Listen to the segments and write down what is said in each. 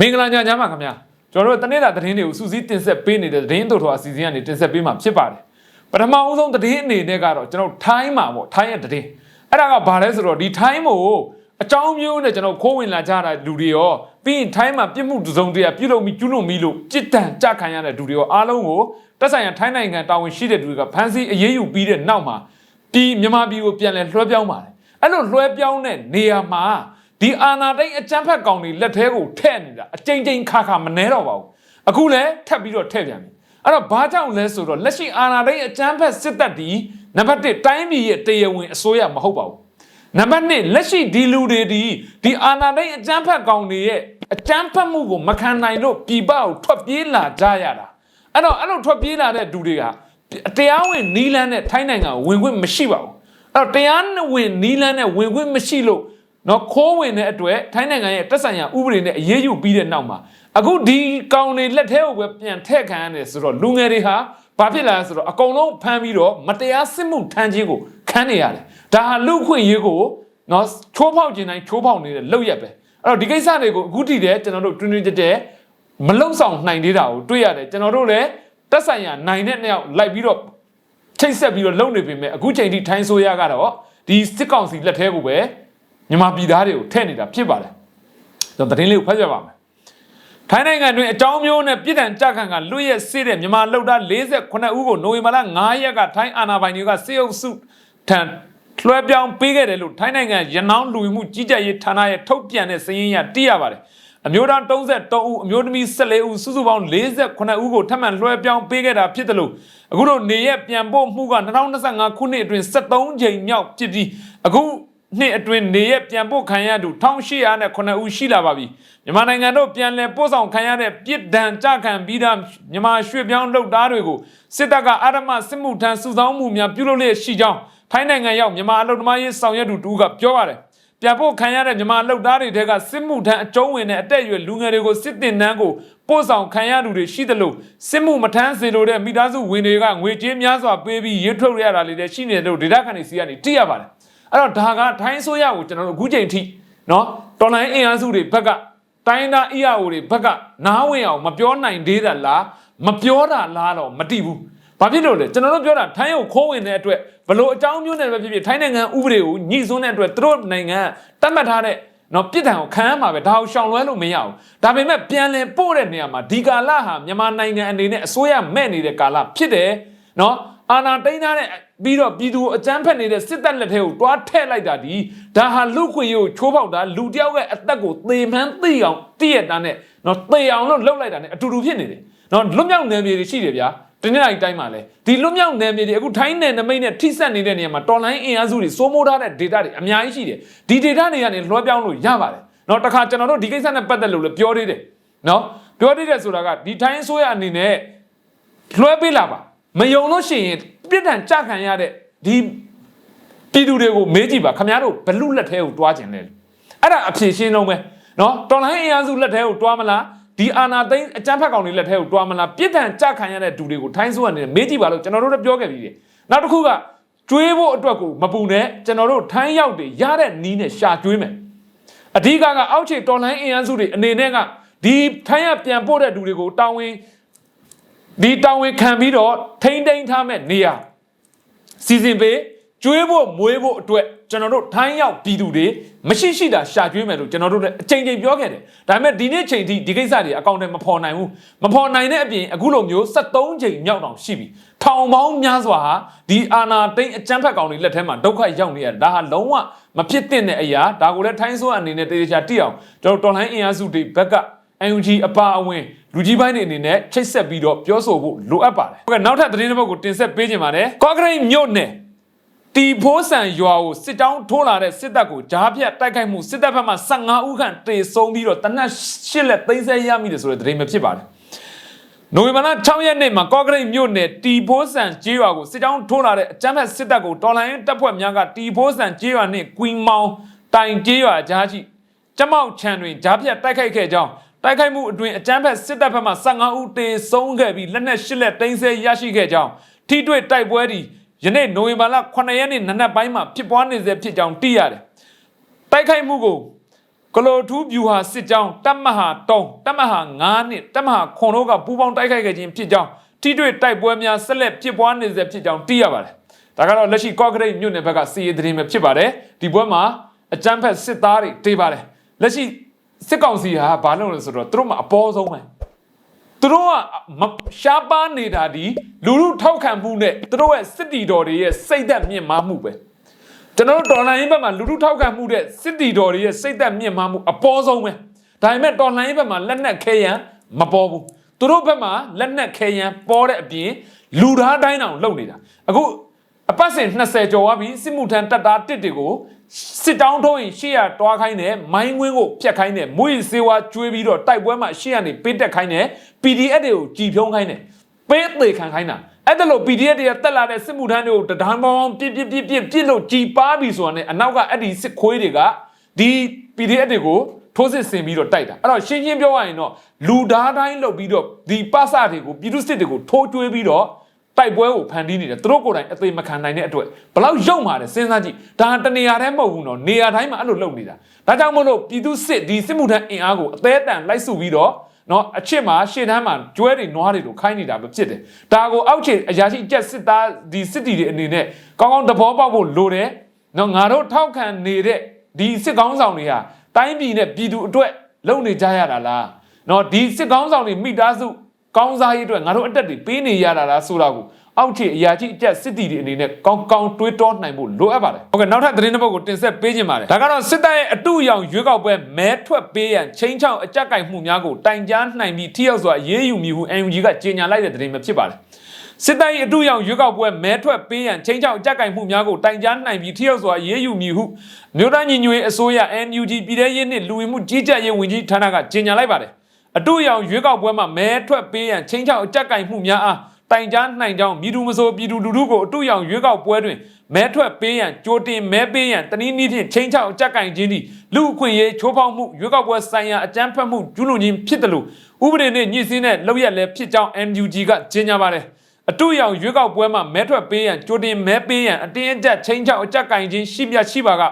မင်္ဂလာညချမ်းပါခင်ဗျာကျွန်တော်တို့တနေ့တာသတင်းတွေကိုစူးစီးတင်ဆက်ပေးနေတဲ့သတင်းတို့တော်အစီအစဉ်ကနေတင်ဆက်ပေးမှာဖြစ်ပါတယ်ပထမအဦးဆုံးသတင်းအနေနဲ့ကတော့ကျွန်တော်ထိုင်းမှာပေါ့ထိုင်းရဲ့သတင်းအဲ့ဒါကဘာလဲဆိုတော့ဒီထိုင်းမို့အကြောင်းမျိုးနဲ့ကျွန်တော်ခိုးဝင်လာကြတာလူတွေရောပြီးရင်ထိုင်းမှာပြစ်မှုတစ်စုံတရာပြုလုပ်ပြီးကျူးလွန်ပြီးလို့จิตတန်ကြခံရတဲ့လူတွေရောအားလုံးကိုတက်ဆိုင်ရာထိုင်းနိုင်ငံတာဝန်ရှိတဲ့လူတွေကဖမ်းဆီးအရေးယူပြီးတဲ့နောက်မှာပြည်မြန်မာပြည်ကိုပြန်လည်လွှဲပြောင်းပါတယ်အဲ့လိုလွှဲပြောင်းတဲ့နေရာမှာ ဒီအာနာတိတ်အကြမ်းဖက်ကောင်တွေလက်ထဲကိုထည့်နေတာအကြိမ်ကြိမ်ခါခါမနှဲတော့ပါဘူးအခုလည်းထပ်ပြီးတော့ထည့်ပြန်ပြီအဲ့တော့ဘာကြောင့်လဲဆိုတော့လက်ရှိအာနာတိတ်အကြမ်းဖက်စစ်တပ်ဒီနံပါတ်1တိုင်းပြည်ရဲ့တရားဝင်အစိုးရမဟုတ်ပါဘူးနံပါတ်2လက်ရှိဒီလူတွေဒီဒီအာနာတိတ်အကြမ်းဖက်ကောင်တွေရဲ့အကြမ်းဖက်မှုကိုမခံနိုင်လို့ပြည်ပကိုထွက်ပြေးလာကြရတာအဲ့တော့အဲ့လိုထွက်ပြေးလာတဲ့လူတွေကတရားဝင်နီးလန်းနဲ့ထိုင်းနိုင်ငံကိုဝင်ခွင့်မရှိပါဘူးအဲ့တော့တရားဝင်နီးလန်းနဲ့ဝင်ခွင့်မရှိလို့ နော်ခိုးဝင်တဲ့အတွက်ထိုင်းနိုင်ငံရဲ့တက်ဆိုင်ရာဥပဒေနဲ့အရေးယူပြီးတဲ့နောက်မှာအခုဒီကောင်တွေလက်ထဲကိုပဲပြန်ထည့်ခံရတယ်ဆိုတော့လူငယ်တွေဟာဘာဖြစ်လာလဲဆိုတော့အကုန်လုံးဖမ်းပြီးတော့မတရားစစ်မှုထမ်းခြင်းကိုခံနေရတယ်ဒါဟာလူခွင့်ရေးကိုနော်ချိုးဖောက်ခြင်းတိုင်းချိုးဖောက်နေတဲ့လောက်ရက်ပဲအဲ့တော့ဒီကိစ္စတွေကိုအခုထိတည်းကျွန်တော်တို့တွင်းတွင်းကြဲကြဲမလုံဆောင်နိုင်သေးတာကိုတွေ့ရတယ်ကျွန်တော်တို့လည်းတက်ဆိုင်ရာနိုင်တဲ့နှစ်ယောက်လိုက်ပြီးတော့ချိတ်ဆက်ပြီးတော့လုံနေပေမဲ့အခုချိန်ထိထိုင်းဆိုရကတော့ဒီစစ်ကောင်စီလက်ထဲကိုပဲ မြန်မာပြည်သားတွေကိုထည့်နေတာဖြစ်ပါတယ်ကျွန်တော်သတင်းလေးကိုဖတ်ပြပါမယ်ထိုင်းနိုင်ငံတွင်အကြောင်းမျိုးနဲ့ပြည်ထန်ကြခံကလွတ်ရက်စေးတဲ့မြန်မာလုံသား48ဦးကိုနိုဝင်ဘာလ9ရက်ကထိုင်းအာဏာပိုင်တွေကစေအုပ်စုထံလွှဲပြောင်းပေးခဲ့တယ်လို့ထိုင်းနိုင်ငံရနောင်းလူဝင်မှုကြီးကြပ်ရေးဌာနရဲ့ထုတ်ပြန်တဲ့စာရင်းအရသိရပါတယ်အမျိုးသား33ဦးအမျိုးသမီး14ဦးစုစုပေါင်း48ဦးကိုထပ်မံလွှဲပြောင်းပေးခဲ့တာဖြစ်တယ်လို့အခုတို့နေရက်ပြန်ပို့မှုက2025ခုနှစ်အတွင်း73ကြိမ်မြောက်ဖြစ်ပြီးအခု နှစ်အတွင်းနေရက်ပြန်ပို့ခံရသူ1809ဦးရှိလာပါပြီမြန်မာနိုင်ငံတို့ပြန်လည်ပို့ဆောင်ခံရတဲ့ပြစ်ဒဏ်ကြခံပြီးသားမြန်မာရွှေ့ပြောင်းလုပ်သားတွေကိုစစ်တပ်ကအာရမစစ်မှုထမ်းစုဆောင်းမှုများပြုလုပ်လျက်ရှိကြောင်းထိုင်းနိုင်ငံရောက်မြန်မာအလုပ်သမားရေးဆောင်ရွက်သူတူကပြောပါတယ်ပြန်ဖို့ခံရတဲ့မြန်မာအလုပ်သားတွေတဲကစစ်မှုထမ်းအကျုံးဝင်တဲ့အတက်အရွယ်လူငယ်တွေကိုစစ်တင်နှန်းကိုပို့ဆောင်ခံရသူတွေရှိသလိုစစ်မှုမထမ်းစေလိုတဲ့မိသားစုဝင်တွေကငွေကြေးများစွာပေးပြီးရွေးထုတ်ရတာလေးလည်းရှိနေတယ်လို့ဒေတာခန်တွေစီကနေသိရပါတယ် အဲ့တော့ဒါကထိုင်းဆိုရကိုကျွန်တော်တို့အခုချိန်ထိနော်တော်လိုင်းအင်အားစုတွေဘက်ကတိုင်းသား EAO တွေဘက်ကနားဝင်အောင်မပြောနိုင်သေးတာလားမပြောတာလားတော့မသိဘူးဘာဖြစ်လို့လဲကျွန်တော်တို့ပြောတာထိုင်းကိုခိုးဝင်တဲ့အတွက်ဘလို့အကြောင်းမျိုးနဲ့ပဲဖြစ်ဖြစ်ထိုင်းနိုင်ငံဥပဒေကိုညှိစွန်းတဲ့အတွက်သူတို့နိုင်ငံတတ်မှတ်ထားတဲ့နော်ပြစ်ဒဏ်ကိုခံရမှာပဲဒါကိုရှောင်လွှဲလို့မရဘူးဒါပေမဲ့ပြန်လည်ပို့တဲ့နေရာမှာဒီကာလဟာမြန်မာနိုင်ငံအနေနဲ့အစိုးရမဲ့နေတဲ့ကာလဖြစ်တယ်နော်အာဏာသိမ်းထားတဲ့ ပြီးတော့ပြည်သူအကြမ်းဖက်နေတဲ့စစ်တပ်လက်ထဲကိုတွားထည့်လိုက်တာဒီဒါဟာလူခွေကိုချိုးပေါက်တာလူတယောက်ရဲ့အသက်ကိုသေမှန်းသိအောင်တည့်ရတာနဲ့နော်သေအောင်လို့လှုပ်လိုက်တာနဲ့အတူတူဖြစ်နေတယ်နော်လွတ်မြောက်နယ်မြေတွေရှိတယ်ဗျာတနေ့တိုင်းတိုင်းမှာလဲဒီလွတ်မြောက်နယ်မြေတွေအခုထိုင်းနယ်နမိတ်နဲ့ထိစပ်နေတဲ့နေရာမှာတော်လိုင်းအင်အားစုတွေစိုးမိုးထားတဲ့ data တွေအများကြီးရှိတယ်ဒီ data တွေကနေလွှဲပြောင်းလို့ရပါတယ်နော်တခါကျွန်တော်တို့ဒီကိစ္စနဲ့ပတ်သက်လို့လည်းပြောသေးတယ်နော်ပြောသေးတယ်ဆိုတာကဒီထိုင်းဆိုရအနေနဲ့လွှဲပေးလာပါမယုံလို့ရှိရင် ပြစ်ဒဏ်ကြခံရတဲ့ဒီပြည်သူတွေကိုမေးကြည့်ပါခင်ဗျားတို့ဘလူလက်ထဲကိုတွားခြင်းလဲအဲ့ဒါအဖြေရှင်းဆုံးပဲနော်တော်လိုင်းအင်အားစုလက်ထဲကိုတွားမလားဒီအာနာသိန်းအကြမ်းဖက်ကောင်တွေလက်ထဲကိုတွားမလားပြစ်ဒဏ်ကြခံရတဲ့သူတွေကိုထိုင်းဆိုရနေမေးကြည့်ပါလို့ကျွန်တော်တို့လည်းပြောခဲ့ပြီးတယ်နောက်တစ်ခုကကျွေးဖို့အတွက်ကိုမပူနဲ့ကျွန်တော်တို့ထိုင်းရောက်တွေရတဲ့နီးနဲ့ရှာကျွေးမယ်အဓိကကအောက်ခြေတော်လိုင်းအင်အားစုတွေအနေနဲ့ကဒီထိုင်းရပြန်ပို့တဲ့လူတွေကိုတာဝန် ဒီတောင်းဝင်ခံပြီးတော့ထိမ့်သိမ်းထားမဲ့နေရာစီစဉ်ပေးကျွေးဖို့မွေးဖို့အတွက်ကျွန်တော်တို့ထိုင်းရောက်ပြည်သူတွေမရှိရှိတာရှာကျွေးမယ်လို့ကျွန်တော်တို့လည်းအချိန်ချင်းပြောခဲ့တယ်ဒါပေမဲ့ဒီနေ့ချိန်ထိဒီကိစ္စတွေအကောင့်ထဲမဖော်နိုင်ဘူးမဖော်နိုင်တဲ့အပြင်အခုလိုမျိုး73ချိန်မြောက်တောင်ရှိပြီထောင်ပေါင်းများစွာဟာဒီအာနာတိန်အကြမ်းဖက်ကောင်တွေလက်ထဲမှာဒုက္ခရောက်နေရတယ်ဒါဟာလုံးဝမဖြစ်သင့်တဲ့အရာဒါကိုလည်းထိုင်းဆိုးအနေနဲ့တေချာတိအောင်ကျွန်တော်တော်လှန်အင်အားစုတွေဘက်က UNG အပါအဝင်လူကြီးပိုင်းတွေအနေနဲ့ချိတ်ဆက်ပြီးတော့ပြောဆိုဖို့လိုအပ်ပါတယ်ဟုတ်ကဲ့နောက်ထပ်သတင်းတစ်ပုဒ်ကိုတင်ဆက်ပေးခြင်းပါတယ်ကော့ကရိတ်မြို့နယ်တီဖိုးဆန်ရွာကိုစစ်တောင်းထိုးလာတဲ့စစ်တပ်ကိုဂျားပြတ်တိုက်ခိုက်မှုစစ်တပ်ဘက်မှ15ဦးခန့်တေဆုံးပြီးတော့တနက်ရှစ်လက်သိမ်းဆဲရမိတယ်ဆိုတဲ့သတင်းပဲဖြစ်ပါတယ်။နိုဝင်ဘာလ6ရက်နေ့မှာကော့ကရိတ်မြို့နယ်တီဖိုးဆန်ကျေးရွာကိုစစ်တောင်းထိုးလာတဲ့အကြမ်းဖက်စစ်တပ်ကိုတော်လိုင်းတပ်ဖွဲ့များကတီဖိုးဆန်ကျေးရွာနှင့်ကွီမောင်တိုင်ကျေးရွာကြားရှိကျမောက်ချံတွင်ဂျားပြတ်တိုက်ခိုက်ခဲ့ကြောင်း တိုက်ခိုက်မှုအတွင်အကြမ်းဖက်စစ်တပ်ဘက်မှ15ဦးတေဆုံးခဲ့ပြီးလက်နက်ရှစ်လက်သိမ်းဆဲရရှိခဲ့ကြောင်းထိတွေ့တိုက်ပွဲသည်ယနေ့နိုဝင်ဘာလ9ရက်နေ့နနက်ပိုင်းမှာဖြစ်ပွားနေစေဖြစ်ကြောင်းသိရတယ်။တိုက်ခိုက်မှုကိုကလိုထူးဗျူဟာစစ်ကြောင်းတပ်မဟာ3တပ်မဟာ9နှစ်တပ်မဟာခွန်တို့ကပူးပေါင်းတိုက်ခိုက်ခဲ့ခြင်းဖြစ်ကြောင်းထိတွေ့တိုက်ပွဲများဆက်လက်ဖြစ်ပွားနေစေဖြစ်ကြောင်းသိရပါတယ်ဒါကတော့လက်ရှိကော့ကရိတ်မြို့နယ်ဘက်ကစီရေးသတင်းပဲဖြစ်ပါတယ်ဒီပွဲမှာအကြမ်းဖက်စစ်သားတွေတေးပါတယ်လက်ရှိ စစ်ကောင်စီဟာဘာလုပ်လဲဆိုတော့သူတို့မှာအပေါ်ဆုံးပဲသူတို့ကမရှားပါနေတာဒီလူလူထောက်ခံမှုနဲ့သူတို့ရဲ့စစ်တီတော်တွေရဲ့စိတ်သက်မြင့်မားမှုပဲကျွန်တော်တို့တော်လှန်ရေးဘက်မှာလူလူထောက်ခံမှုတဲ့စစ်တီတော်တွေရဲ့စိတ်သက်မြင့်မားမှုအပေါ်ဆုံးပဲဒါပေမဲ့တော်လှန်ရေးဘက်မှာလက်နက်ခဲယံမပေါ်ဘူးသူတို့ဘက်မှာလက်နက်ခဲယံပေါ်တဲ့အပြင်လူသားတိုင်းအောင်လုပ်နေတာအခုအပတ်စဉ်20ကျော်သွားပြီစစ်မှုထမ်းတပ်သားတစ်တွေကို စစ်တောင်းထိုးရင်ရှေ့ရတွားခိုင်းတယ်မိုင်းဝင်းကိုဖျက်ခိုင်းတယ်မွေးစေဝါကျွေးပြီးတော့တိုက်ပွဲမှာရှေ့ကနေပေးတက်ခိုင်းတယ် PDF တွေကိုကြည်ဖြုံးခိုင်းတယ်ပေးသေးခံခိုင်းတာအဲ့ဒါလို့ PDF တွေကတက်လာတဲ့စစ်မှုထမ်းတွေကိုတဒန်းပေါင်းပြစ်ပြစ်ပြစ်ပြစ်ပြစ်လို့ကြည်ပါပြီဆိုတာနဲ့အနောက်ကအဲ့ဒီစစ်ခွေးတွေကဒီ PDF တွေကိုထိုးစစ်ဆင်ပြီးတော့တိုက်တာအဲ့တော့ရှင်းရှင်းပြောရရင်တော့လူသားတိုင်းလုပ်ပြီးတော့ဒီပစတွေကိုပြည်သူစစ်တွေကိုထိုးကျွေးပြီးတော့ တိုက်ပွဲကိုဖန်တီးနေတယ်သူတို့ကိုယ်တိုင်အသေးမခံနိုင်တဲ့အတွက်ဘလောက်ရုပ်မာတယ်စဉ်းစားကြည့်ဒါတနေရာတည်းမဟုတ်ဘူးနော်နေရာတိုင်းမှာအဲ့လိုလုပ်နေတာဒါကြောင့်မို့လို့ပြည်သူစစ်ဒီစစ်မှုထမ်းအင်အားကိုအသေးအတန်လိုက်စုပြီးတော့နော်အချစ်မှာရှေ့တန်းမှာကျွဲတွေနွားတွေလိုခိုင်းနေတာပဲဖြစ်တယ်ဒါကိုအောက်ခြေအရာရှိကြက်စစ်သားဒီစစ်တီတွေအနေနဲ့ကောင်းကောင်းသဘောပေါက်ဖို့လိုတယ်နော်ငါတို့ထောက်ခံနေတဲ့ဒီစစ်ကောင်းဆောင်တွေဟာတိုင်းပြည်နဲ့ပြည်သူအတွက်လုပ်နေကြရတာလားနော်ဒီစစ်ကောင်းဆောင်တွေမိသားစု ကောင်းစားရေးအတွက်ငါတို့အတက်တွေပေးနေရတာလားဆိုတာကိုအောက်ခြေအရာကြီးအကျက်စစ်တီတွေအနေနဲ့ကောင်းကောင်းတွေးတောနိုင်ဖို့လိုအပ်ပါတယ်။ဟုတ်ကဲ့နောက်ထပ်သတင်းတစ်ပုဒ်ကိုတင်ဆက်ပေးခြင်းပါတယ်။ဒါကတော့စစ်တပ်ရဲ့အတူရောင်ရွေးကောက်ပွဲမဲထွက်ပေးရန်ချင်းချောင်းအကြက်ကင်မှုများကိုတိုင်ကြားနိုင်ပြီးထိရောက်စွာရေးယူမည်ဟု NUG ကကြေညာလိုက်တဲ့သတင်းပဲဖြစ်ပါတယ်။စစ်တပ်၏အတူရောင်ရွေးကောက်ပွဲမဲထွက်ပေးရန်ချင်းချောင်းအကြက်ကင်မှုများကိုတိုင်ကြားနိုင်ပြီးထိရောက်စွာရေးယူမည်ဟုမြို့သားညီညွတ်ရေးအစိုးရ NUG ပြည်ထရေးနှင့်လူဝင်မှုကြီးကြပ်ရေးဝန်ကြီးဌာနကကြေညာလိုက်ပါတယ်။ အတူရောင်ရွေးကောက်ပွဲမှာမဲထွက်ပေးရန်ချင်းချောက်အကြက်ကင်မှုများအားတိုင်ကြားနိုင်ကြောင်းမြည်သူမဆိုပြည်သူလူထုကိုအတူရောင်ရွေးကောက်ပွဲတွင်မဲထွက်ပေးရန်ကြိုတင်မဲပေးရန်တနည်းနည်းဖြင့်ချင်းချောက်အကြက်ကင်ခြင်းသည်လူအခွင့်အရေးချိုးဖောက်မှုရွေးကောက်ပွဲဆိုင်ရာအကြမ်းဖက်မှုကျူးလွန်ခြင်းဖြစ်တယ်လို့ဥပဒေနဲ့ညှိစင်းတဲ့လောက်ရက်လည်းဖြစ်ကြောင်း NUG ကကြေညာပါတယ်အတူရောင်ရွေးကောက်ပွဲမှာမဲထွက်ပေးရန်ကြိုတင်မဲပေးရန်အတင်းအကျပ်ချင်းချောက်အကြက်ကင်ခြင်းရှိမြရှိပါက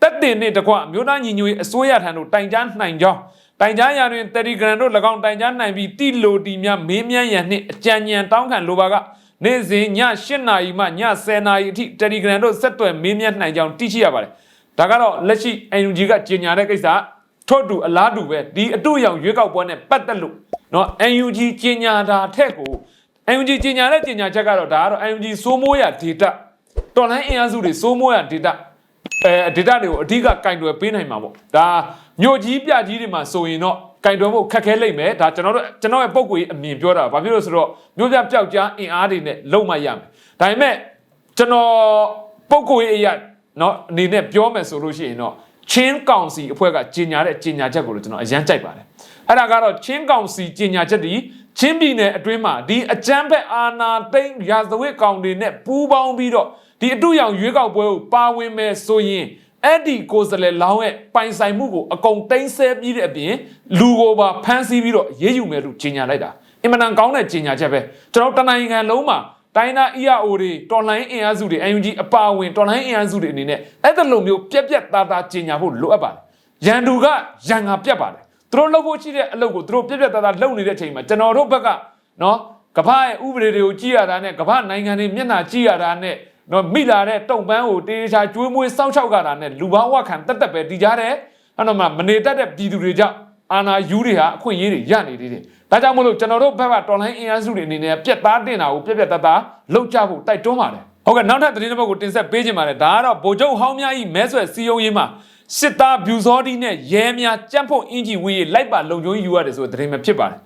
တက်တင်နှင့်တကွအမျိုးသားညီညွတ်ရေးအစိုးရထံသို့တိုင်ကြားနိုင်ကြောင်း တိုင်ကြားရာတွင် Telegram တို့၎င်းတိုင်ကြားနိုင်ပြီးတိလိုတီများမေးမြန်းရန်နှင့်အကြံဉာဏ်တောင်းခံလိုပါကနေ့စဉ်ည8နာရီမှည10နာရီအထိ Telegram တို့ဆက်သွယ်မေးမြန်းနိုင်ကြောင်းသိရှိရပါတယ်။ဒါကတော့လက်ရှိ NUG ကကြေညာတဲ့ကိစ္စထို့တူအလားတူပဲဒီအတူရောင်ရွေးကောက်ပွဲနဲ့ပတ်သက်လို့เนาะ NUG ကြေညာတာထက်ကို NUG ကြေညာတဲ့ကြေညာချက်ကတော့ဒါကတော့ NUG စိုးမိုးရ data တော်လိုင်းအင်အားစုတွေစိုးမိုးရ data အဲ data တွေကိုအဓိကကင်တွယ်ပေးနိုင်မှာပေါ့ဒါ မြို့ကြီးပြကြီးတွေမှာဆိုရင်တော့ကင်တွယ်ဖို့ခက်ခဲလိမ့်မယ်ဒါကျွန်တော်တို့ကျွန်တော်ရဲ့ပုံကိုအမြင်ပြောတာဘာဖြစ်လို့ဆိုတော့မြို့ပြပျောက်ကြားအင်အားတွေနဲ့လုံမရမယ်ဒါပေမဲ့ကျွန်တော်ပုံကိုအရာเนาะအနေနဲ့ပြောမယ်ဆိုလို့ရှိရင်တော့ချင်းကောင်စီအဖွဲ့ကကြီးညာတဲ့ကြီးညာချက်ကိုလည်းကျွန်တော်အရန်ကြိုက်ပါတယ်အဲ့ဒါကတော့ချင်းကောင်စီကြီးညာချက်ဒီချင်းပြည်နယ်အတွင်းမှာဒီအကြမ်းဖက်အာဏာသိမ်းရာဇဝတ်ကောင်တွေနဲ့ပူးပေါင်းပြီးတော့ဒီအတူရောင်ရွေးကောက်ပွဲကိုပါဝင်မယ်ဆိုရင် အဲ့ဒီကိုယ်စားလှယ်လောင်းရဲ့ပိုင်ဆိုင်မှုကိုအကုန်သိမ်းဆဲပြီးတဲ့အပြင်လူကိုပါဖမ်းဆီးပြီးတော့ရေးယူမယ်လို့ကြေညာလိုက်တာအင်မတန်ကောင်းတဲ့ကြေညာချက်ပဲကျွန်တော်တနိုင်ငံလုံးမှာတိုင်းနာ EAO တွေတော်လိုင်းအင်အားစုတွေ UNG အပါအဝင်တော်လိုင်းအင်အားစုတွေအနေနဲ့အဲ့ဒါလိုမျိုးပြက်ပြက်သားသားကြေညာဖို့လိုအပ်ပါတယ်ရန်သူကရန်ငါပြက်ပါတယ်သူတို့လုပ်ဖို့ရှိတဲ့အလုပ်ကိုသူတို့ပြက်ပြက်သားသားလုပ်နေတဲ့အချိန်မှာကျွန်တော်တို့ဘက်ကနော်ကမ္ဘာရဲ့ဥပဒေတွေကိုကြည့်ရတာနဲ့ကမ္ဘာနိုင်ငံတွေမျက်နှာကြည့်ရတာနဲ့ နော်မိလာတဲ့တုံပန်းကိုတေးချာကျွေးမွေးစောင့်ရှောက်ကြတာနဲ့လူပေါင်းဝခံတက်တက်ပဲတည်ကြတယ်အဲ့တော့မှမနေတတ်တဲ့ပြည်သူတွေကြောင့်အာနာယူတွေဟာအခွင့်အရေးတွေရနေသေးတယ်ဒါကြောင့်မလို့ကျွန်တော်တို့ဘက်ကတော်လိုင်းအင်အားစုတွေအနေနဲ့ပြက်သားတင်တာကိုပြက်ပြက်သားသားလောက်ကြဖို့တိုက်တွန်းပါတယ်ဟုတ်ကဲ့နောက်ထပ်သတင်းတစ်ပုဒ်ကိုတင်ဆက်ပေးခြင်းပါတယ်ဒါကတော့ဗိုလ်ချုပ်ဟောင်းများဤမဲဆွယ်စီယုံရေးမှာစစ်သားဗျူစောတီနဲ့ရဲများကြမ်းဖို့အင်ဂျီဝင်းရေးလိုက်ပါလုံခြုံရေးယူရတယ်ဆိုတဲ့သတင်းပဲဖြစ်ပါတယ်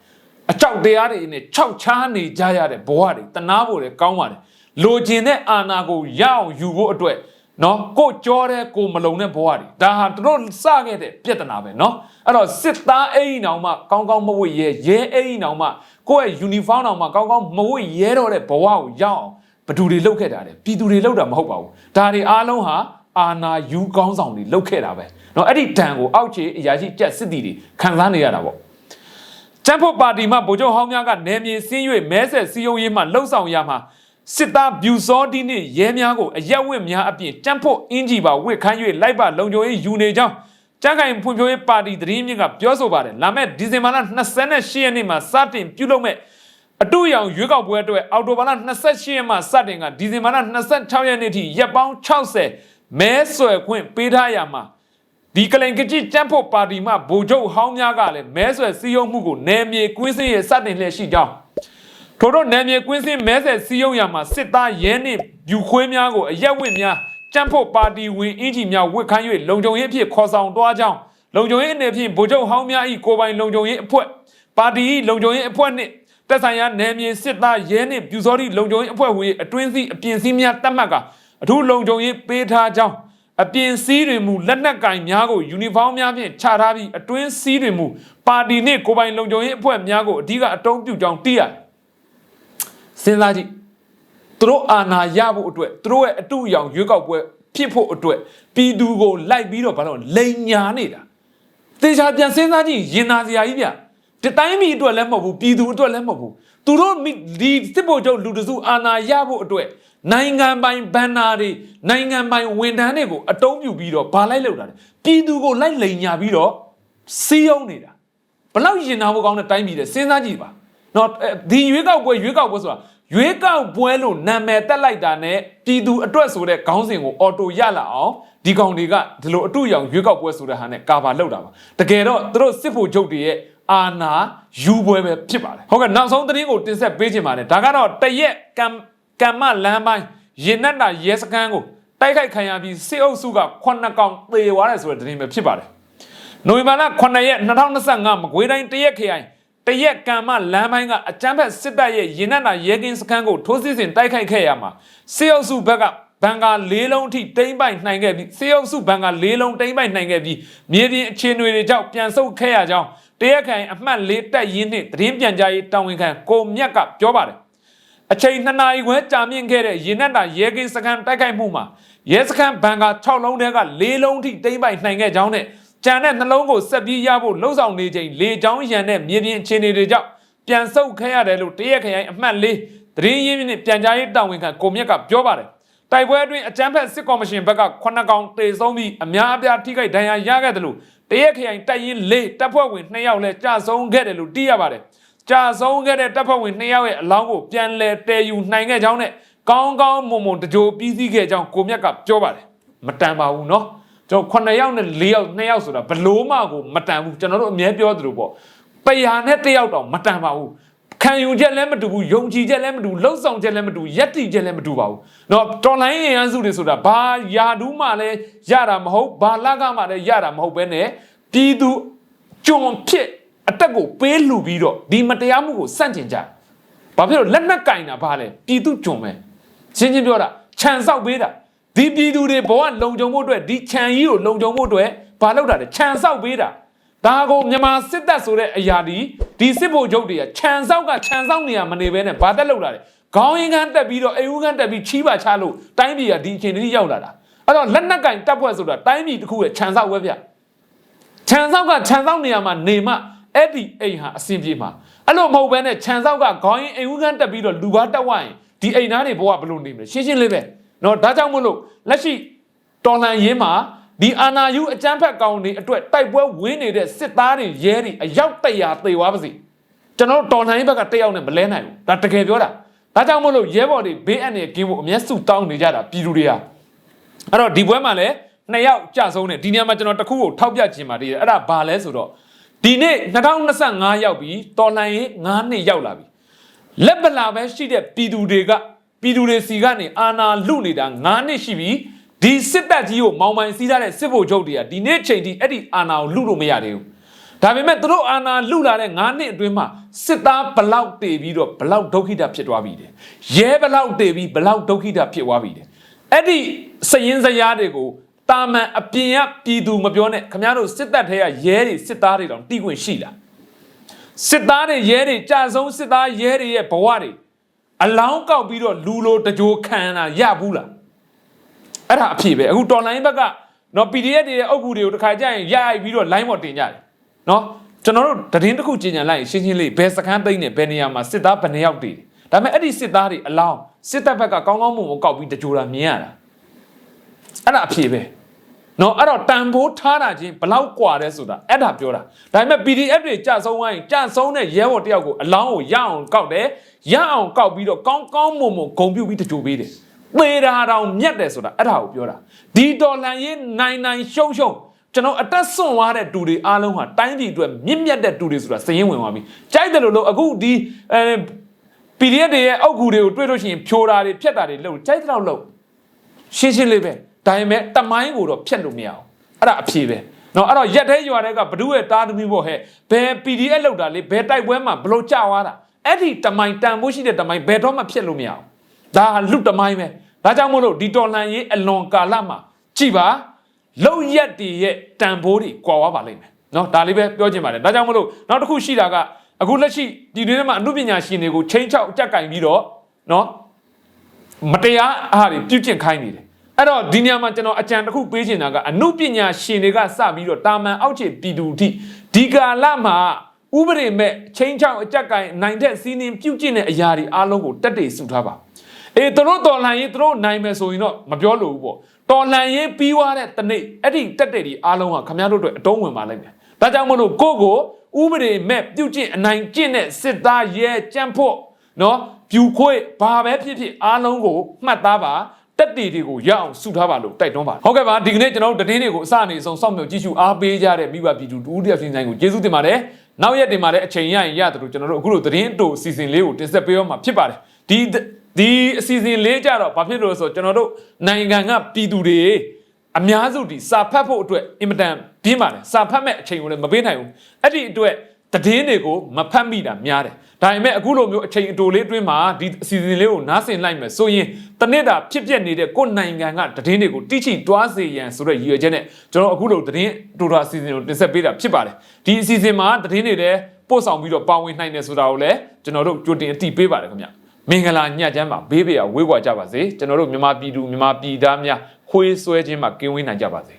အကြောက်တရားတွေနဲ့ခြောက်ချားနေကြရတဲ့ဘဝတွေတနာဖို့လည်းကောင်းပါတယ် လိုချင်တဲ့အာဏာကိုရအောင်ယူဖို့အတွက်နော်ကိုကြောတဲ့ကိုမလုံတဲ့ဘဝတွေဒါဟာသူတို့စခဲ့တဲ့ပြဿနာပဲနော်အဲ့တော့စစ်သားအိမ်တောင်မှကောင်းကောင်းမဝတ်ရဲရဲအိမ်တောင်မှကိုယ့်ရဲ့ uniform တောင်မှကောင်းကောင်းမဝတ်ရဲတော့တဲ့ဘဝကိုရအောင်ဘသူတွေလောက်ခဲ့တာလေပြည်သူတွေလောက်တာမဟုတ်ပါဘူးဒါတွေအားလုံးဟာအာနာယူကောင်းဆောင်တွေလောက်ခဲ့တာပဲเนาะအဲ့ဒီတန်ကိုအောက်ခြေအရာရှိကြက်စစ်တီတွေခံစားနေရတာပေါ့ကျန်းဖို့ပါတီမှဗိုလ်ချုပ်ဟောင်းများကနေမြေစင်း၍မဲဆက်စီယုံရေးမှလှုပ်ဆောင်ရမှာ စစ်သားဗျူစောတီနှင့်ရဲများကိုအရက်ဝတ်များအပြင်ကျန်းဖို့အင်ဂျီပါဝစ်ခန်း၍လိုက်ပါလုံခြုံရေးယူနေကြောင်းကြံ့ခိုင်ဖွံ့ဖြိုးရေးပါတီသတင်းမြင့်ကပြောဆိုပါတယ်လာမယ့်ဒီဇင်ဘာလ28ရက်နေ့မှာစတင်ပြုလုပ်မဲ့အတူရောင်ရွေးကောက်ပွဲအတွက်အော်တိုဘာလ28ရက်မှာစတင်ကဒီဇင်ဘာလ26ရက်နေ့ထိရက်ပေါင်း60မဲဆွယ်ခွင့်ပေးထားရမှာဒီကလိန်ကကြည့်ကျန်းဖို့ပါတီမှဗိုလ်ချုပ်ဟောင်းများကလည်းမဲဆွယ်စည်းရုံးမှုကိုနယ်မြေကွင်းစင်းရစတင်လျက်ရှိကြောင်း ထို့သောနယ်မြေကွင်းစင်းမဲဆယ်စီယုံရမှာစစ်သားရဲနှင့်ယူခွေးများကိုအရက်ဝင့်များကြမ်းဖို့ပါတီဝင်အင်ဂျီများဝစ်ခိုင်း၍လုံခြုံရေးအဖြစ်ခေါ်ဆောင်သွားကြောင်းလုံခြုံရေးအနေဖြင့်ဗိုလ်ချုပ်ဟောင်းများ၏ကိုယ်ပိုင်လုံခြုံရေးအဖွဲ့ပါတီ၏လုံခြုံရေးအဖွဲ့နှင့်တက်ဆိုင်ရာနယ်မြေစစ်သားရဲနှင့်ပြူစောတိလုံခြုံရေးအဖွဲ့ဟူ၏အတွင်းစည်းအပြင်စည်းများတတ်မှတ်ကအထူးလုံခြုံရေးပေးထားကြောင်းအပြင်စည်းတွေမူလက်နက်ကင်များကိုယူနီဖောင်းများဖြင့်ခြာထားပြီးအတွင်းစည်းတွေမူပါတီနှင့်ကိုယ်ပိုင်လုံခြုံရေးအဖွဲ့များကိုအဓိကအတုံးပြုကြောင်းသိရတယ် စဉ်းစားကြည့်သူတို့အာဏာရဖို့အတွက်သူတို့ရဲ့အတူအယောင်ရွေးကောက်ပွဲဖြစ်ဖို့အတွက်ပြည်သူကိုလိုက်ပြီးတော့ဘာလို့လိန်ညာနေတာတေချာပြန်စဉ်းစားကြည့်ရင်နာစရာကြီးဗျဒီတိုင်းပြည်အတွက်လည်းမဟုတ်ဘူးပြည်သူအတွက်လည်းမဟုတ်ဘူးသူတို့မိဒီစစ်ဗိုလ်ချုပ်လူတစုအာဏာရဖို့အတွက်နိုင်ငံပိုင်ဘန်နာတွေနိုင်ငံပိုင်ဝန်ထမ်းတွေကိုအတုံးပြပြီးတော့ဘာလိုက်လောက်တာလဲပြည်သူကိုလိုက်လိန်ညာပြီးတော့စီးယုံနေတာဘလောက်ရင်နာဖို့ကောင်းတဲ့တိုင်းပြည်တဲ့စဉ်းစားကြည့်ပါ နော်အဲဒီရွေးကောက်ပွဲရွေးကောက်ပွဲဆိုတာရွေးကောက်ပွဲလို့နာမည်တက်လိုက်တာနဲ့ပြည်သူအတွက်ဆိုတဲ့ခေါင်းစဉ်ကိုအော်တိုရလာအောင်ဒီကောင်တွေကဒီလိုအတူရောင်ရွေးကောက်ပွဲဆိုတဲ့ဟာနဲ့ကာဗာလောက်တာပါတကယ်တော့သူတို့စစ်ဖို့ချုပ်တွေရဲ့အာနာယူပွဲပဲဖြစ်ပါတယ်ဟုတ်ကဲ့နောက်ဆုံးသတင်းကိုတင်ဆက်ပေးချင်ပါတယ်ဒါကတော့တရက်ကံကမ္မလမ်းပိုင်းရင်နက်တာရဲစခန်းကိုတိုက်ခိုက်ခံရပြီးစစ်အုပ်စုက9កောင်သေသွားတယ်ဆိုတဲ့သတင်းပဲဖြစ်ပါတယ်နိုဝင်ဘာလ9ရက်2025မကွေးတိုင်းတရက်ခရိုင် တရက်ကံမလမ်းပိုင်းကအကြမ်းဖက်စစ်တပ်ရဲ့ရင်နက်နာရဲကင်းစခန်းကိုထိုးစစ်ဆင်တိုက်ခိုက်ခဲ့ရမှာစေအုပ်စုဘက်ကဘန်ကာ၄လုံးအထိတိမ့်ပိုက်နိုင်ခဲ့ပြီးစေအုပ်စုဘန်ကာ၄လုံးတိမ့်ပိုက်နိုင်ခဲ့ပြီးမြေပြင်အခြေအနေတွေကြောင့်ပြန်ဆုတ်ခဲ့ရကြောင်းတရက်ခရိုင်အမှတ်၄တက်ရင်းနှင့်သတင်းပြန်ကြားရေးတာဝန်ခံကိုမြတ်ကပြောပါတယ်အချိန်2နာရီခွဲကြာမြင့်ခဲ့တဲ့ရင်နက်တာရဲကင်းစခန်းတိုက်ခိုက်မှုမှာရဲစခန်းဘန်က6လုံးထဲက4လုံးထိတိမ့်ပိုက်နိုင်ခဲ့ကြောင်းနဲ့ ကြံတဲ့နှလုံးကိုဆက်ပြီးရဖို့လှုံ့ဆော်နေချိန်လေချောင်းရံတဲ့မြေပြင်အခြေအနေတွေကြောင့်ပြန်ဆုတ်ခဲ့ရတယ်လို့တရက်ခရိုင်အမှတ်၄သတင်းရင်းမြစ်နဲ့ပြန်ကြားရေးတာဝန်ခံကိုမြတ်ကပြောပါတယ်တိုက်ပွဲအတွင်းအကြမ်းဖက်စစ်ကော်မရှင်ဘက်က9កောင်တေဆုံးပြီးအများအပြားထိခိုက်ဒဏ်ရာရခဲ့တယ်လို့တရက်ခရိုင်တိုက်ရင်၄တပ်ဖွဲ့ဝင်2ယောက်လည်းကြာဆုံးခဲ့တယ်လို့သိရပါတယ် ကြာဆုံးခဲ့တဲ့တပ်ဖွဲ့ဝင်2ယောက်ရဲ့အလောင်းကိုပြန်လည်တည်ယူနိုင်ခဲ့ကြောင်းနဲ့ကောင်းကောင်းမွန်မွန်တကြိုပြီးစီးခဲ့ကြောင်းကိုမြတ်ကပြောပါတယ်မတန်ပါဘူးเนาะ ကျွန်တော်9ယောက်နဲ့4ယောက်2ယောက်ဆိုတာဘလို့မှကိုမတန်ဘူးကျွန်တော်တို့အမြဲပြောသလိုပေါ့ပယာနဲ့1ယောက်တောင်မတန်ပါဘူးခံယူချက်လည်းမတူဘူးယုံကြည်ချက်လည်းမတူလှုပ်ဆောင်ချက်လည်းမတူယက်တီချက်လည်းမတူပါဘူးเนาะတော်လိုင်းရင်ရန်စုတွေဆိုတာဘာယာဒူးမှလည်းရတာမဟုတ်ဘာလကမှလည်းရတာမဟုတ်ပဲနဲ့ပြည်သူကြုံဖြစ်အတက်ကိုပေးလူပြီးတော့ဒီမတရားမှုကိုစန့်ကျင်ကြဘာဖြစ်လို့လက်နက်ကင်တာဘာလဲပြည်သူကြုံပဲရှင်းရှင်းပြောတာခြံဆောက်ပေးတာ ဒီပြည်သူတွေဘဝလုံခြုံဖို့အတွက်ဒီခြံကြီးကိုလုံခြုံဖို့အတွက်ဘာလုပ်တာလဲခြံဆောက်ပေးတာဒါကိုမြန်မာစစ်တပ်ဆိုတဲ့အရာဒီဒီစစ်ဗိုလ်ချုပ်တွေကခြံဆောက်ကခြံဆောက်နေရမနေဘဲနဲ့ဘာတက်လုပ်တာလဲခေါင်းရင်းကန်းတက်ပြီးတော့အိမ်ဦးကန်းတက်ပြီးချီးပါချလို့တိုင်းပြည်ကဒီအချိန်တည်းရောက်လာတာအဲ့တော့လက်နက်ကင်တပ်ဖွဲ့ဆိုတာတိုင်းပြည်တစ်ခုရဲ့ခြံဆောက်ပဲဗျခြံစောက်ကခြံစောက်နေရာမှာနေမှအဲ့ဒီအိမ်ဟာအဆင်ပြေမှာအဲ့လိုမဟုတ်ဘဲနဲ့ခြံစောက်ကခေါင်းရင်အိမ်ဦးကန်းတက်ပြီးတော့လူကားတက်ဝိုင်းဒီအိမ်သားတွေဘဝဘယ်လိုနေမလဲရှင်းရှင်းလေးပဲ เนาะဒါကြောင့်မို့လို့လက်ရှိတော်လှန်ရေးမှာဒီအာနာယူအကြမ်းဖက်ကောင်တွေအတွက်တိုက်ပွဲဝင်းနေတဲ့စစ်သားတွေရဲတွေအယောက်တရာသေသွားပါစေကျွန်တော်တို့တော်လှန်ရေးဘက်ကတက်ရောက်နေမလဲနိုင်ဘူးဒါတကယ်ပြောတာဒါကြောင့်မို့လို့ရဲဘော်တွေဘေးအန္တရာယ်ကင်းဖို့အမျက်စုတောင်းနေကြတာပြည်သူတွေက အဲ့တော့ဒီပွဲမှာလည်းနှစ်ယောက်ကြဆုံးတယ်ဒီနေရာမှာကျွန်တော်တစ်ခုကိုထောက်ပြခြင်းပါတည်းတယ်အဲ့ဒါဘာလဲဆိုတော့ဒီနေ့2025ရောက်ပြီတော်လှန်ရေး9နှစ်ရောက်လာပြီလက်ပလာပဲရှိတဲ့ပြည်သူတွေက ပြည်သူတွေစီကနေအာဏာလုနေတာ9နှစ်ရှိပြီဒီစစ်တပ်ကြီးကိုမောင်မိုင်စီးထားတဲ့စစ်ဗိုလ်ချုပ်တွေကဒီနေ့ချိန်ထိအဲ့ဒီအာဏာကိုလုလို့မရသေးဘူးဒါပေမဲ့သူတို့အာဏာလုလာတဲ့9နှစ်အတွင်းမှာစစ်သားဘလောက်တည်ပြီးတော့ဘလောက်ဒုက္ခိတဖြစ်သွားပြီတယ်ရဲဘလောက်တည်ပြီးဘလောက်ဒုက္ခိတဖြစ်သွားပြီတယ်အဲ့ဒီစရင်စရာတွေကိုတာမန်အပြင်ကပြည်သူမပြောနဲ့ခင်ဗျားတို့စစ်တပ်ထဲကရဲတွေစစ်သားတွေတောင်တီးခွင့်ရှိလားစစ်သားတွေရဲတွေကြာဆုံးစစ်သားရဲတွေရဲ့ဘဝတွေ အလောင်းကောက်ပြီးတော့လူလိုတကြိုခံတာရဘူးလားအဲ့ဒါအဖြစ်ပဲအခုတော်လိုင်းဘက်ကနော် PDF တွေရဲ့အုပ်ကူတွေကိုတစ်ခါကြရင်ရရိုက်ပြီးတော့ line ပေါ်တင်ကြတယ်နော်ကျွန်တော်တို့သတင်းတစ်ခုကြင်ညာလိုက်ရင်ရှင်းရှင်းလေးဘယ်စခန်းသိမ်းနေဘယ်နေရာမှာစစ်သားဘယ်နှယောက်တည်တယ်ဒါပေမဲ့အဲ့ဒီစစ်သားတွေအလောင်းစစ်တပ်ဘက်ကကောင်းကောင်းမွန်မွန်ကောက်ပြီးတကြိုတာမြင်ရတာအဲ့ဒါအဖြေပဲ နော်အဲ့တော့တန်ဖိုးထားတာချင်းဘလောက်กว่าလဲဆိုတာအဲ့ဒါပြောတာဒါပေမဲ့ PDF တွေကြဆုံးသွားရင်ကြဆုံးတဲ့ရဲဘော်တယောက်ကိုအလောင်းကိုရအောင်ကောက်တယ်ရအောင်ကောက်ပြီးတော့ကောင်းကောင်းမွန်မွန်ဂုံပြုတ်ပြီးတကြိုပေးတယ်သေတာတောင်မြတ်တယ်ဆိုတာအဲ့ဒါကိုပြောတာဒီတော်လန်ရေးနိုင်နိုင်ရှုံရှုံကျွန်တော်အသက်ဆွန့်သွားတဲ့တူတွေအားလုံးဟာတိုင်းပြည်အတွက်မြင့်မြတ်တဲ့တူတွေဆိုတာစည်ရင်ဝင်သွားပြီကြိုက်တယ်လို့လို့အခုဒီအဲ PDF တွေရဲ့အောက်ကူတွေကိုတွေ့လို့ရှိရင်ဖြိုတာတွေဖြတ်တာတွေလုပ်ကြိုက်တဲ့လောက်လုပ် ရှင်းရှင်းလေးပဲ ဒါပေမဲ့တမိုင်းကိုတော့ဖြတ်လို့မရအောင်အဲ့ဒါအဖြေပဲနော်အဲ့တော့ရက်သေးရွာတဲ့ကဘ누구ရဲ့တားသမီးပေါ့ဟဲ့ဘယ် PDF လောက်တာလေဘယ်တိုက်ပွဲမှာဘလို့ကြွားတာအဲ့ဒီတမိုင်းတန်ဖို့ရှိတဲ့တမိုင်းဘယ်တော့မှဖြတ်လို့မရအောင်ဒါလူတမိုင်းပဲဒါကြောင့်မို့လို့ဒီတော်လှန်ရေးအလွန်ကာလမှာကြည်ပါလောက်ရက်တည်ရဲ့တန်ဖိုးတွေကွာွားပါလိမ့်မယ်နော်ဒါလေးပဲပြောချင်ပါတယ်ဒါကြောင့်မို့လို့နောက်တစ်ခုရှိတာကအခုလက်ရှိဒီတွင်ထဲမှာအမှုပညာရှင်တွေကိုချိန်ချောက်အကြက်ကင်ပြီးတော့နော်မတရားအားတွေပြုကျင့်ခိုင်းနေတယ် အဲ့တော့ဒီနေရာမှာကျွန်တော်အကြံတစ်ခုပေးချင်တာကအမှုပညာရှင်တွေကစပြီးတော့တာမန်အောက်ခြေပြည်သူအထိဒီကာလမှာဥပဒေမဲ့ချင်းချောင်းအကြက်ကိုင်နိုင်တဲ့စီးနင်းပြုကျင့်တဲ့အရာတွေအားလုံးကိုတက်တေစုထားပါအေးသူတို့တော်လှန်ရေးသူတို့နိုင်မယ်ဆိုရင်တော့မပြောလို့ဘူးပေါ့တော်လှန်ရေးပြီးွားတဲ့တနေ့အဲ့ဒီတက်တေတွေအားလုံးဟာခမည်းတော်တို့အတွက်အတုံးဝင်ပါလိမ့်မယ်ဒါကြောင့်မလို့ကိုယ့်ကိုဥပဒေမဲ့ပြုကျင့်အနိုင်ကျင့်တဲ့စစ်သားရဲကြမ်းဖို့နော်ပြူခွေးဘာပဲဖြစ်ဖြစ်အားလုံးကိုမှတ်သားပါ တက်တီတွေကိုရအောင်စုထားပါလို့တိုက်တွန်းပါဟုတ်ကဲ့ပါဒီကနေ့ကျွန်တော်တို့တည်င်းတွေကိုအစအနေဆုံးစောင့်မျှော်ကြည့်ရှုအားပေးကြတဲ့မိဘပြည်သူတူဦးတယောက်ချင်းဆိုင်ကိုကျေးဇူးတင်ပါတယ်နောက်ရက်တင်မှာလည်းအချိန်ရရင်ရတယ်လို့ကျွန်တော်တို့အခုလိုတည်င်းတို့အစီအစဉ်လေးကိုတင်ဆက်ပေးရမှာဖြစ်ပါတယ်ဒီဒီအစီအစဉ်လေးကြတော့ဘာဖြစ်လို့လဲဆိုတော့ကျွန်တော်တို့နိုင်ငံကပြည်သူတွေအများစုဒီစာဖတ်ဖို့အတွက်အင်မတန်ပြင်းပါတယ်စာဖတ်မဲ့အချိန်ကိုလည်းမပေးနိုင်ဘူးအဲ့ဒီအတွက် တည်င်းတွေကိုမဖတ်မိတာများတယ်ဒါပေမဲ့အခုလိုမျိုးအချိန်အတိုလေးအတွင်းမှာဒီအစီအစဉ်လေးကိုနားဆင်လိုက်မယ်ဆိုရင်တနစ်တာဖြစ်ပျက်နေတဲ့ကိုယ်နိုင်ငံကတည်င်းတွေကိုတိချိတွားစေရန်ဆိုတဲ့ရည်ရွယ်ချက်နဲ့ကျွန်တော်အခုလိုတည်င်းတိုတာအစီအစဉ်ကိုတင်ဆက်ပေးတာဖြစ်ပါတယ်ဒီအစီအစဉ်မှာတည်င်းတွေလည်းပို့ဆောင်ပြီးတော့ပါဝင်နိုင်တယ်ဆိုတာကိုလည်းကျွန်တော်တို့ကြိုတင်အသိပေးပါတယ်ခင်ဗျမင်္ဂလာညချမ်းပါဘေးဘေးကဝေးကွာကြပါစေကျွန်တော်တို့မြန်မာပြည်သူမြန်မာပြည်သားများခွေးဆွဲခြင်းမှာကင်းဝေးနိုင်ကြပါစေ